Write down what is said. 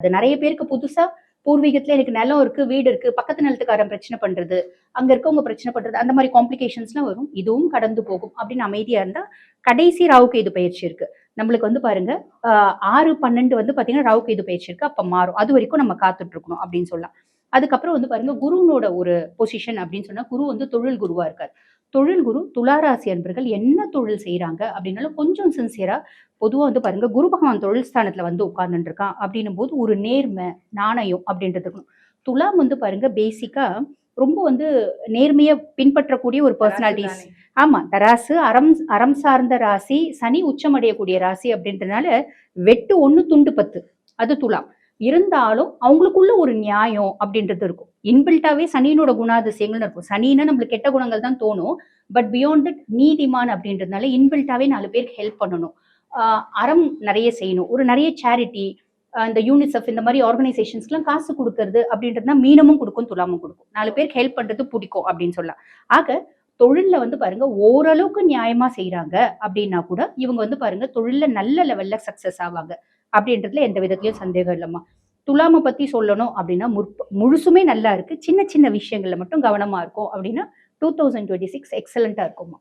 அது நிறைய பேருக்கு புதுசா பூர்வீகத்துல எனக்கு நிலம் இருக்கு வீடு இருக்கு பக்கத்து நிலத்துக்காரன் பிரச்சனை பண்றது அங்க இருக்கவங்க பிரச்சனை பண்றது அந்த மாதிரி காம்ப்ளிகேஷன்ஸ்லாம் வரும். இதுவும் கடந்து போகும் அப்படின்னு அமைதியா இருந்தா கடைசி ராவுக்கு இது பயிற்சி இருக்கு. நம்மளுக்கு வந்து பாருங்க ஆஹ் ஆறு பன்னெண்டு வந்து பாத்தீங்கன்னா ராவுக்கு இது பயிற்சி இருக்கு. அப்ப மாறும். அது வரைக்கும் நம்ம காத்துட்டு இருக்கணும் அப்படின்னு சொல்லலாம். அதுக்கப்புறம் வந்து பாருங்க குருவனோட ஒரு பொசிஷன் அப்படின்னு சொன்னா குரு வந்து தொழில் குருவா இருக்கார். தொழில் குரு துளாராசி அன்பர்கள் என்ன தொழில் செய்றாங்க அப்படின்னாலும் கொஞ்சம் சின்சியரா பொதுவா வந்து பாருங்க குரு பகவான் தொழில் ஸ்தானத்துல வந்து உட்கார்ந்துட்டு இருக்கான் அப்படின்னும் போது ஒரு நேர்மை நாணயம் அப்படின்றது. துலாம் வந்து பாருங்க பேசிக்கா ரொம்ப வந்து நேர்மையை பின்பற்றக்கூடிய ஒரு பர்சனாலிட்டிஸ் ஆமா தராசு அறம் அறம் சார்ந்த ராசி சனி உச்சமடையக்கூடிய ராசி அப்படின்றதுனால வெட்டு ஒண்ணு துண்டு பத்து. அது துலாம். இருந்தாலும் அவங்களுக்குள்ள ஒரு நியாயம் அப்படின்றது இருக்கும். இன்பில்ட்டாவே சனியினோட குணாதிசயங்கள் இருக்கும். சனின்னா நம்மளுக்கு கெட்ட குணங்கள் தான் தோணும். பட் பியாண்ட் தட் நீதிமான் அப்படின்றதுனால இன்பில்ட்டாவே நாலு பேருக்கு ஹெல்ப் பண்ணணும். அறம் நிறைய செய்யணும். ஒரு நிறைய சேரிட்டி இந்த யூனிசெஃப் இந்த மாதிரி ஆர்கனைசேஷன்ஸ்க்குலாம் காசு கொடுக்கறது அப்படின்றதுனா மீனமும் கொடுக்கும் துலாமும் கொடுக்கும். நாலு பேருக்கு ஹெல்ப் பண்ணுறது பிடிக்கும் அப்படின்னு சொல்லலாம். ஆக தொழிலில் வந்து பாருங்க ஓரளவுக்கு நியாயமாக செய்கிறாங்க அப்படின்னா கூட இவங்க வந்து பாருங்க தொழிலில் நல்ல லெவலில் சக்ஸஸ் ஆவாங்க. அப்படின்றதுல எந்த விதத்துலயும் சந்தேகம் இல்லைம்மா. துலாமை பத்தி சொல்லணும் அப்படின்னா முற்ப முழுசுமே நல்லா இருக்கு. சின்ன சின்ன விஷயங்கள்ல மட்டும் கவனமா இருக்கும் அப்படின்னா டூ தௌசண்ட் டுவெண்ட்டி சிக்ஸ் எக்ஸலண்டா இருக்கும்மா.